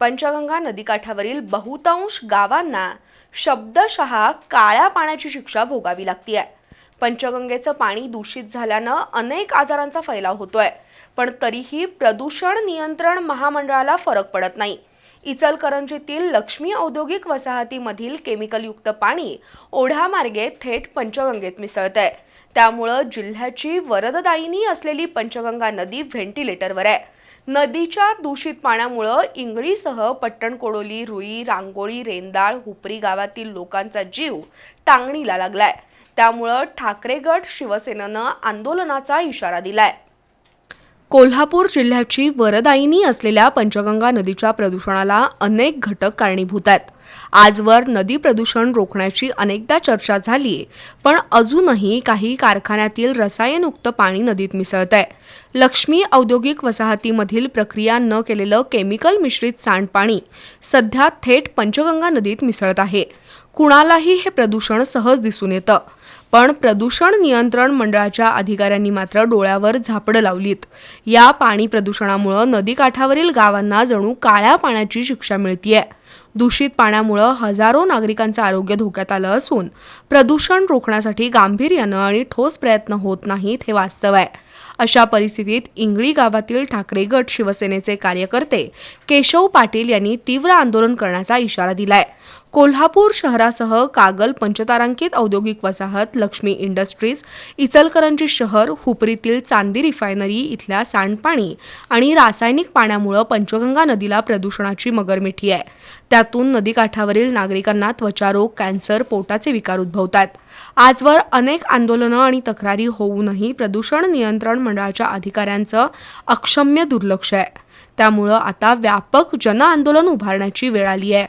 पंचगंगा नदीकाठावरील बहुतांश गावांना शब्दशः काळ्या पाण्याची शिक्षा भोगावी लागती आहे पंचगंगेचं पाणी दूषित झाल्यानं अनेक आजारांचा फैलाव होतोय. पण तरीही प्रदूषण नियंत्रण महामंडळाला फरक पडत नाही. इचलकरंजीतील लक्ष्मी औद्योगिक वसाहतीमधील केमिकलयुक्त पाणी ओढ्यामार्गे थेट पंचगंगेत मिसळतंय. त्यामुळं जिल्ह्याची वरददायिनी असलेली पंचगंगा नदी व्हेंटिलेटरवर आहे. नदीच्या दूषित पाण्यामुळं इंगळीसह पट्टणकोडोली रुई रांगोळी रेंदाळ हुपरी गावातील लोकांचा जीव टांगणीला लागलाय. त्यामुळं ठाकरे गट शिवसेनेनं आंदोलनाचा इशारा दिलाय. कोल्हापूर जिल्ह्याची वरदायिनी असलेल्या पंचगंगा नदीच्या प्रदूषणाला अनेक घटक कारणीभूत आहेत. आजवर नदी प्रदूषण रोखण्याची अनेकदा चर्चा झाली पण अजूनही काही कारखान्यातील रसायनयुक्त पाणी नदीत मिसळत आहे लक्ष्मी औद्योगिक वसाहतीमधील प्रक्रिया न केलेलं केमिकल मिश्रित सांडपाणी सध्या थेट पंचगंगा नदीत मिसळत आहे. कुणालाही हे प्रदूषण सहज दिसून येतं. पण प्रदूषण नियंत्रण मंडळाच्या अधिकाऱ्यांनी मात्र डोळ्यावर झापडं लावलीत. या पाणी प्रदूषणामुळं नदीकाठावरील गावांना जणू काळ्या पाण्याची शिक्षा मिळतीये. दूषित पाण्यामुळं हजारो नागरिकांचं आरोग्य धोक्यात आलं असून प्रदूषण रोखण्यासाठी गांभीर्यानं आणि ठोस प्रयत्न होत नाहीत हे वास्तव आहे. अशा परिस्थितीत इंगळी गावातील ठाकरे गट शिवसेनेचे कार्यकर्ते केशव पाटील यांनी तीव्र आंदोलन करण्याचा इशारा दिलाय. कोल्हापूर शहरासह कागल पंचतारांकित औद्योगिक वसाहत लक्ष्मी इंडस्ट्रीज इचलकरंजी शहर हुपरीतील चांदी रिफायनरी इथल्या सांडपाणी आणि रासायनिक पाण्यामुळं पंचगंगा नदीला प्रदूषणाची मगरमिठी आहे. त्यातून नदीकाठावरील नागरिकांना त्वचारोग कॅन्सर पोटाचे विकार उद्भवतात. आजवर अनेक आंदोलनं आणि तक्रारी होऊनही प्रदूषण नियंत्रण मंडळाच्या अधिकाऱ्यांचं अक्षम्य दुर्लक्ष आहे. त्यामुळं आता व्यापक जनआंदोलन उभारण्याची वेळ आली आहे.